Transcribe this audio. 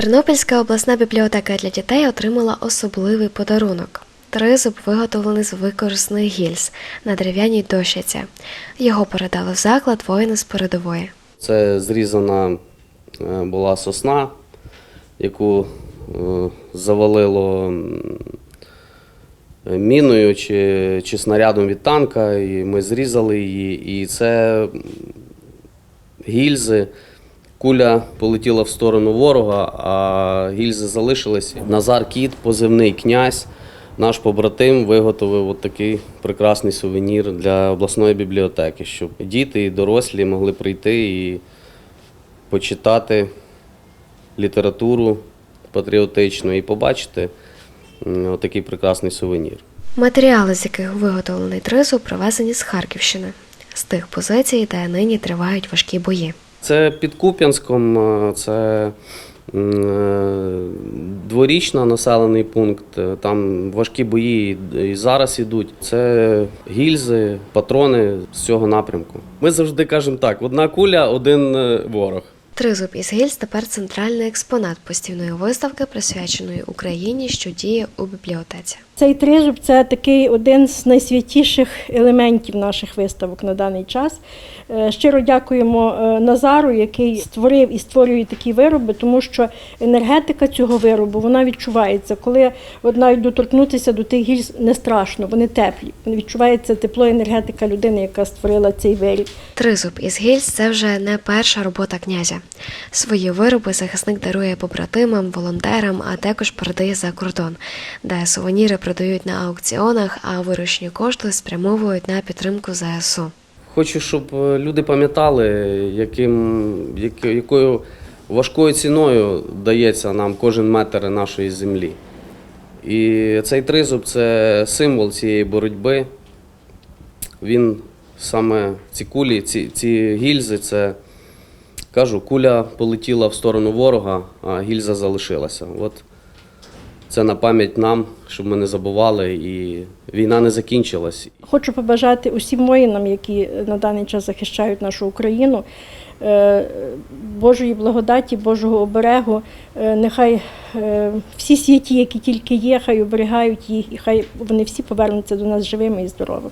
Тернопільська обласна бібліотека для дітей отримала особливий подарунок. Тризуб виготовлений з використаних гільз на дерев'яній дощиці. Його передали в заклад воїни з передової. Це зрізана е, була сосна, яку е, завалило міною чи, чи снарядом від танка, і ми зрізали її. І це гільзи. Куля полетіла в сторону ворога, а гільзи залишились. Назар Кіт, позивний князь, наш побратим, виготовив от такий прекрасний сувенір для обласної бібліотеки, щоб діти і дорослі могли прийти і почитати літературу патріотичну і побачити м, отакий прекрасний сувенір. Матеріали, з яких виготовлений тризуб, привезені з Харківщини, з тих позицій, де нині тривають важкі бої. Це під Куп'янськом, е, це е, дворічна населений пункт. е, Там важкі бої і зараз ідуть. Це гільзи, патрони з цього напрямку. Ми завжди кажемо так: одна куля, один ворог. Тризуб із гільз тепер центральний експонат постійної виставки, присвяченої Україні, що діє у бібліотеці. Цей тризуб це такий один з найсвятіших елементів наших виставок на даний час. Е, Щиро дякуємо е, Назару, який створив і створює такі вироби, тому що енергетика цього виробу вона відчувається. Коли от навіть доторкнутися до тих гільз не страшно, вони теплі. Відчувається тепло енергетика людини, яка створила цей виріб. Тризуб із гільз це вже не перша робота князя. Свої вироби захисник дарує побратимам, волонтерам, а також передає за кордон, де сувеніри продають на аукціонах, а виручні кошти спрямовують на підтримку ЗСУ. Хочу, щоб е, люди пам'ятали, яким, якою важкою ціною дається нам кожен метр нашої землі. І цей тризуб це символ цієї боротьби. Він саме ці кулі, ці, ці гільзи, це кажу, куля полетіла в сторону ворога, а гільза залишилася. От це на пам'ять нам, щоб ми не забували, і війна не закінчилась. Хочу побажати усім воїнам, які на даний час захищають нашу Україну, е, Божої благодаті, Божого оберегу. Е, Нехай е, всі святі, які тільки є, хай оберігають їх, і хай вони всі повернуться до нас живими і здоровими.